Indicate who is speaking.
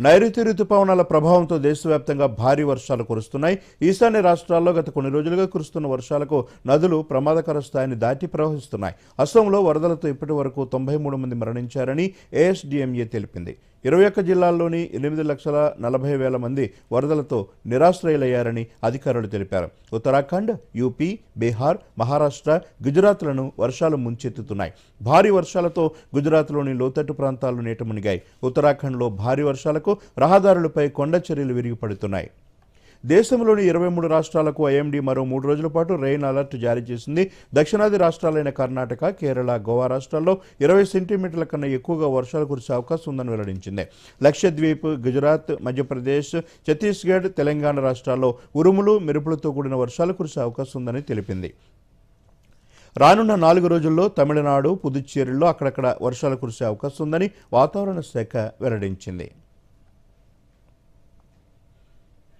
Speaker 1: నైరుతి రుతుపవనాల ప్రభావంతో దేశవ్యాప్తంగా భారీ వర్షాలు కురుస్తున్నాయి. ఈశాన్య రాష్ట్రాల్లో గత కొన్ని రోజులుగా కురుస్తున్న వర్షాలకు నదులు ప్రమాదకర స్థాయిని దాటి ప్రవహిస్తున్నాయి. అస్సాంలో వరదలతో ఇప్పటి వరకు తొంభై మూడు మంది మరణించారని ఏఎస్డిఎంఏ తెలిపింది. ఇరవై ఒక్క జిల్లాల్లోని ఎనిమిది లక్షల నలభై వేల మంది వరదలతో నిరాశ్రయులయ్యారని అధికారులు తెలిపారు. ఉత్తరాఖండ్ యూపీ బీహార్ మహారాష్ట్ర గుజరాత్లను వర్షాలు ముంచెత్తుతున్నాయి. భారీ వర్షాలతో గుజరాత్లోని లోతట్టు ప్రాంతాలు నీట మునిగాయి. ఉత్తరాఖండ్లో భారీ వర్షాలకు రహదారులపై కొండ చర్యలు విరిగిపడుతున్నాయి. దేశంలోని ఇరవై మూడు రాష్ట్రాలకు ఐఎండీ మరో మూడు రోజుల పాటు రెయిన్ అలర్ట్ జారీ చేసింది. దక్షిణాది రాష్ట్రాలైన కర్ణాటక కేరళ గోవా రాష్ట్రాల్లో ఇరవై సెంటీమీటర్ల కన్నా ఎక్కువగా వర్షాలు కురిసే అవకాశం ఉందని వెల్లడించింది. లక్షద్వీప్ గుజరాత్ మధ్యప్రదేశ్ ఛత్తీస్గఢ్ తెలంగాణ రాష్ట్రాల్లో ఉరుములు మెరుపులతో కూడిన వర్షాలు కురిసే అవకాశం ఉందని తెలిపింది. రానున్న నాలుగు రోజుల్లో తమిళనాడు పుదుచ్చేరిలో అక్కడక్కడ వర్షాలు కురిసే అవకాశం ఉందని వాతావరణ శాఖ వెల్లడించింది.